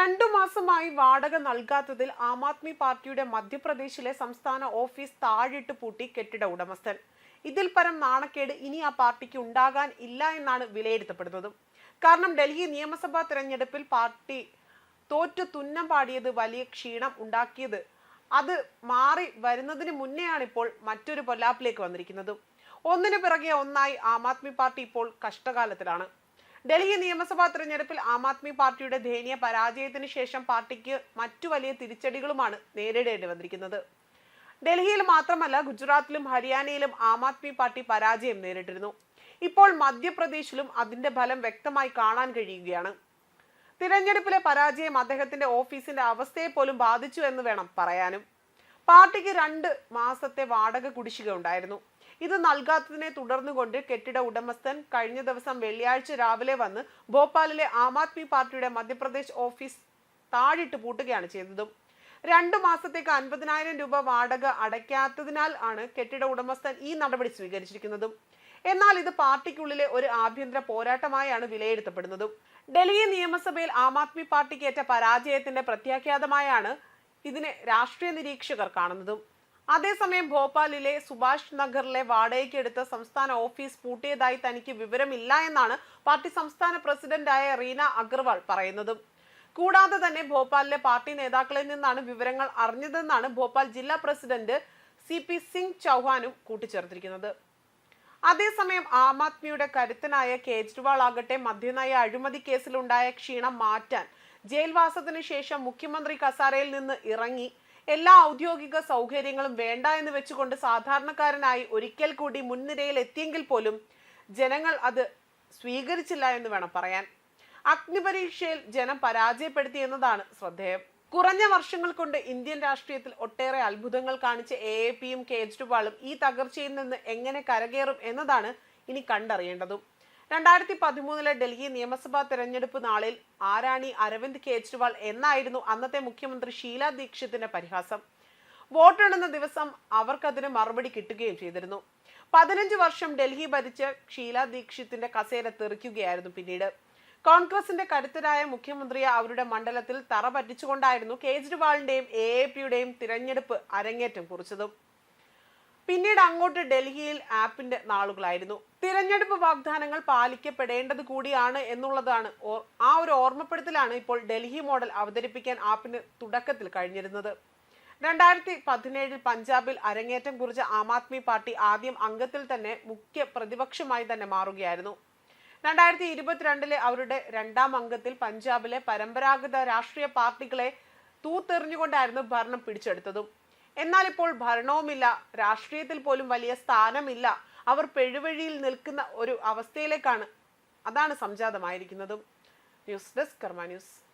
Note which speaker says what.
Speaker 1: രണ്ടു മാസമായി വാടക നൽകാത്തതിൽ ആം ആദ്മി പാർട്ടിയുടെ മധ്യപ്രദേശിലെ സംസ്ഥാന ഓഫീസ് താഴിട്ട് പൂട്ടി കെട്ടിട ഉടമസ്ഥൻ. ഇതിൽ പരം നാണക്കേട് ഇനി ആ പാർട്ടിക്ക് ഉണ്ടാകാൻ ഇല്ല എന്നാണ് വിലയിരുത്തപ്പെടുന്നത്. കാരണം ഡൽഹി നിയമസഭാ തെരഞ്ഞെടുപ്പിൽ പാർട്ടി തോറ്റു തുന്നം പാടിയത് വലിയ ക്ഷീണം ഉണ്ടാക്കിയത്. അത് മാറി വരുന്നതിന് മുന്നെയാണ് ഇപ്പോൾ മറ്റൊരു പൊല്ലാപ്പിലേക്ക് വന്നിരിക്കുന്നത്. ഒന്നിനു പിറകെ ഒന്നായി ആം ആദ്മി പാർട്ടി ഇപ്പോൾ കഷ്ടകാലത്തിലാണ്. ഡൽഹി നിയമസഭാ തെരഞ്ഞെടുപ്പിൽ ആം ആദ്മി പാർട്ടിയുടെ ദയനീയ പരാജയത്തിന് ശേഷം പാർട്ടിക്ക് മറ്റു വലിയ തിരിച്ചടികളുമാണ് നേരിടേണ്ടി വന്നിരിക്കുന്നത്. ഡൽഹിയിൽ മാത്രമല്ല ഗുജറാത്തിലും ഹരിയാനയിലും ആം ആദ്മി പാർട്ടി പരാജയം നേരിട്ടിരുന്നു. ഇപ്പോൾ മധ്യപ്രദേശിലും അതിന്റെ ഫലം വ്യക്തമായി കാണാൻ കഴിയുകയാണ്. തിരഞ്ഞെടുപ്പിലെ പരാജയം അദ്ദേഹത്തിന്റെ ഓഫീസിന്റെ അവസ്ഥയെ പോലും ബാധിച്ചു എന്ന് വേണം പറയാനും. പാർട്ടിക്ക് രണ്ട് മാസത്തെ വാടക കുടിശ്ശിക ഉണ്ടായിരുന്നു. ഇത് നൽകാത്തതിനെ തുടർന്നുകൊണ്ട് കെട്ടിട ഉടമസ്ഥൻ കഴിഞ്ഞ ദിവസം വെള്ളിയാഴ്ച രാവിലെ വന്ന് ഭോപ്പാലിലെ ആം ആദ്മി പാർട്ടിയുടെ മധ്യപ്രദേശ് ഓഫീസ് താഴിട്ട് പൂട്ടുകയാണ് ചെയ്തത്. രണ്ടു മാസത്തേക്ക് അൻപതിനായിരം രൂപ വാടക അടയ്ക്കാത്തതിനാൽ ആണ് കെട്ടിട ഉടമസ്ഥൻ ഈ നടപടി സ്വീകരിച്ചിരിക്കുന്നത്. എന്നാൽ ഇത് പാർട്ടിക്കുള്ളിലെ ഒരു ആഭ്യന്തര പോരാട്ടമായാണ് വിലയിരുത്തപ്പെടുന്നത്. ഡൽഹി നിയമസഭയിൽ ആം ആദ്മി പാർട്ടിക്ക് ഏറ്റ പരാജയത്തിന്റെ പ്രത്യാഘാതമായാണ് ഇതിനെ രാഷ്ട്രീയ നിരീക്ഷകർ കാണുന്നതും. അതേസമയം ഭോപ്പാലിലെ സുഭാഷ് നഗറിലെ വാടകയ്ക്ക് എടുത്ത സംസ്ഥാന ഓഫീസ് പൂട്ടിയതായി തനിക്ക് വിവരമില്ല എന്നാണ് പാർട്ടി സംസ്ഥാന പ്രസിഡന്റായ റീന അഗർവാൾ പറയുന്നതും. കൂടാതെ തന്നെ ഭോപ്പാലിലെ പാർട്ടി നേതാക്കളിൽ നിന്നാണ് വിവരങ്ങൾ അറിഞ്ഞതെന്നാണ് ഭോപ്പാൽ ജില്ലാ പ്രസിഡന്റ് സി പി സിംഗ് ചൗഹാനും കൂട്ടിച്ചേർത്തിരിക്കുന്നത്. അതേസമയം ആം ആദ്മിയുടെ കരുത്തനായ കേജ്രിവാൾ ആകട്ടെ മദ്യനയ അഴിമതി കേസിലുണ്ടായ ക്ഷീണം മാറ്റാൻ ജയിൽവാസത്തിന് ശേഷം മുഖ്യമന്ത്രി കസാരയിൽ നിന്ന് ഇറങ്ങി. എല്ലാ ഔദ്യോഗിക സൗകര്യങ്ങളും വേണ്ട എന്ന് വെച്ചുകൊണ്ട് സാധാരണക്കാരനായി ഒരിക്കൽ കൂടി മുൻനിരയിൽ എത്തിയെങ്കിൽ പോലും ജനങ്ങൾ അത് സ്വീകരിച്ചില്ല എന്ന് വേണം പറയാൻ. അഗ്നിപരീക്ഷയിൽ ജനം പരാജയപ്പെടുത്തി എന്നതാണ് ശ്രദ്ധേയം. കുറഞ്ഞ വർഷങ്ങൾ കൊണ്ട് ഇന്ത്യൻ രാഷ്ട്രീയത്തിൽ ഒട്ടേറെ അത്ഭുതങ്ങൾ കാണിച്ച എ എ പിയും കേജ്രിവാളും ഈ തകർച്ചയിൽ നിന്ന് എങ്ങനെ കരകയറും എന്നതാണ് ഇനി കണ്ടറിയേണ്ടതും. രണ്ടായിരത്തി പതിമൂന്നിലെ ഡൽഹി നിയമസഭാ തെരഞ്ഞെടുപ്പ് നാളിൽ ആരാണി അരവിന്ദ് കെജ്രിവാൾ എന്നായിരുന്നു അന്നത്തെ മുഖ്യമന്ത്രി ഷീല ദീക്ഷിത്തിന്റെ പരിഹാസം. വോട്ടെണ്ണുന്ന ദിവസം അവർക്കതിന് മറുപടി കിട്ടുകയും ചെയ്തിരുന്നു. പതിനഞ്ച് വർഷം ഡൽഹി ഭരിച്ച ഷീല ദീക്ഷിത്തിന്റെ കസേര തെറിക്കുകയായിരുന്നു പിന്നീട്. കോൺഗ്രസിന്റെ കരുത്തരായ മുഖ്യമന്ത്രിയെ അവരുടെ മണ്ഡലത്തിൽ തറ പറ്റിച്ചുകൊണ്ടായിരുന്നു കേജ്രിവാളിന്റെയും എ എ പിയുടെയും തിരഞ്ഞെടുപ്പ് അരങ്ങേറ്റം കുറിച്ചതും. പിന്നീട് അങ്ങോട്ട് ഡൽഹിയിൽ ആപ്പിന്റെ നാളുകളായിരുന്നു. തിരഞ്ഞെടുപ്പ് വാഗ്ദാനങ്ങൾ പാലിക്കപ്പെടേണ്ടത് കൂടിയാണ് എന്നുള്ളതാണ് ആ ഒരു ഓർമ്മപ്പെടുത്തലാണ് ഇപ്പോൾ ഡൽഹി മോഡൽ അവതരിപ്പിക്കാൻ ആപ്പിന് തുടക്കത്തിൽ കഴിഞ്ഞിരുന്നത്. രണ്ടായിരത്തി പതിനേഴിൽ പഞ്ചാബിൽ അരങ്ങേറ്റം കുറിച്ച ആം ആദ്മി പാർട്ടി ആദ്യം അംഗത്തിൽ തന്നെ മുഖ്യ പ്രതിപക്ഷമായി തന്നെ മാറുകയായിരുന്നു. രണ്ടായിരത്തി ഇരുപത്തിരണ്ടിലെ അവരുടെ രണ്ടാം അംഗത്തിൽ പഞ്ചാബിലെ പരമ്പരാഗത രാഷ്ട്രീയ പാർട്ടികളെ തൂത്തെറിഞ്ഞുകൊണ്ടായിരുന്നു ഭരണം പിടിച്ചെടുത്തതും. എന്നാൽ ഇപ്പോൾ ഭരണവുമില്ല രാഷ്ട്രീയത്തിൽ പോലും വലിയ സ്ഥാനമില്ല. അവർ പെഴുവഴിയിൽ നിൽക്കുന്ന ഒരു അവസ്ഥയിലേക്കാണ്. അതാണ് സംജാതമായിരിക്കുന്നതും. News desk Karma news.